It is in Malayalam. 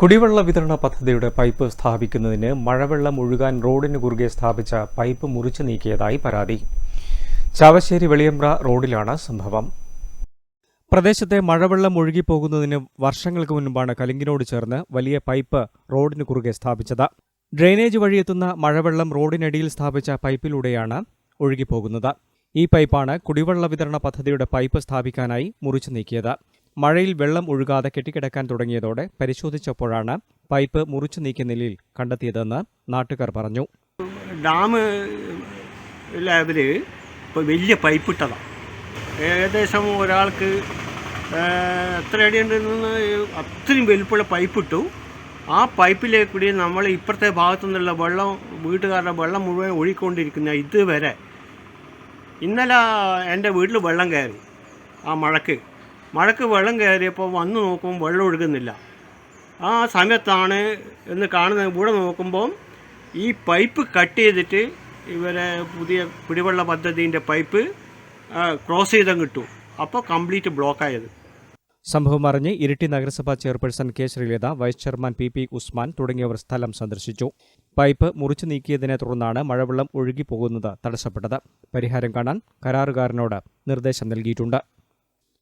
കുടിവെള്ള വിതരണ പദ്ധതിയുടെ പൈപ്പ് സ്ഥാപിക്കുന്നതിന് മഴവെള്ളം ഒഴുകാൻ റോഡിന് കുറുകെ സ്ഥാപിച്ച പൈപ്പ് മുറിച്ചു നീക്കിയതായി പരാതി. ചാവശ്ശേരി വെളിയമ്പ്ര റോഡിലാണ് സംഭവം. പ്രദേശത്തെ മഴവെള്ളം ഒഴുകിപ്പോകുന്നതിന് വർഷങ്ങൾക്ക് മുൻപാണ് കലിങ്കിനോട് ചേർന്ന് വലിയ പൈപ്പ് റോഡിന് കുറുകെ സ്ഥാപിച്ചത്. ഡ്രെയിനേജ് വഴിയെത്തുന്ന മഴവെള്ളം റോഡിനടിയിൽ സ്ഥാപിച്ച പൈപ്പിലൂടെയാണ് ഒഴുകിപ്പോകുന്നത്. ഈ പൈപ്പാണ് കുടിവെള്ള വിതരണ പദ്ധതിയുടെ പൈപ്പ് സ്ഥാപിക്കാനായി മുറിച്ചു നീക്കിയത്. മഴയിൽ വെള്ളം ഒഴുകാതെ കെട്ടിക്കിടക്കാൻ തുടങ്ങിയതോടെ പരിശോധിച്ചപ്പോഴാണ് പൈപ്പ് മുറിച്ചു നീക്കിയ നിലയിൽ കണ്ടെത്തിയതെന്ന് നാട്ടുകാർ പറഞ്ഞു. ഡാം ലെവൽ ഇപ്പോൾ വലിയ പൈപ്പ് ഇട്ടതാണ് ഏകദേശം ഒരാൾക്ക് എത്ര അടി ഉണ്ടെന്ന് അത്രയും വലുപ്പുള്ള പൈപ്പ് ഇട്ടു. ആ പൈപ്പിലേക്ക് കൂടി നമ്മൾ ഇപ്പുറത്തെ ഭാഗത്തു നിന്നുള്ള വെള്ളം വീട്ടുകാരുടെ വെള്ളം മുഴുവൻ ഒഴുകിക്കൊണ്ടിരിക്കുന്ന ഇതുവരെ ഇന്നലെ എന്റെ വീട്ടിൽ വെള്ളം കയറി ആ മഴക്ക്. മഴക്ക് വെള്ളം കയറിയപ്പോൾ വന്ന് നോക്കുമ്പോൾ വെള്ളം ഒഴുകുന്നില്ല. ആ സമയത്താണ് എന്ന് കാണുന്ന ഇവിടെ നോക്കുമ്പോൾ ഈ പൈപ്പ് കട്ട് ചെയ്തിട്ട് ഇവരെ പുതിയ കുടിവെള്ള പദ്ധതിന്റെ പൈപ്പ് ക്രോസ് ചെയ്താൽ കിട്ടും അപ്പോൾ കംപ്ലീറ്റ് ബ്ലോക്കായത് സംഭവം അറിഞ്ഞ് ഇരിട്ടി നഗരസഭാ chairperson K Sreelatha vice chairman P P Usman തുടങ്ങിയവർ സ്ഥലം സന്ദർശിച്ചു. പൈപ്പ് മുറിച്ചു നീക്കിയതിനെ തുടർന്നാണ് മഴവെള്ളം ഒഴുകിപ്പോകുന്നത് തടസ്സപ്പെട്ടത്. പരിഹാരം കാണാൻ കരാറുകാരനോട് നിർദ്ദേശം നൽകിയിട്ടുണ്ട്.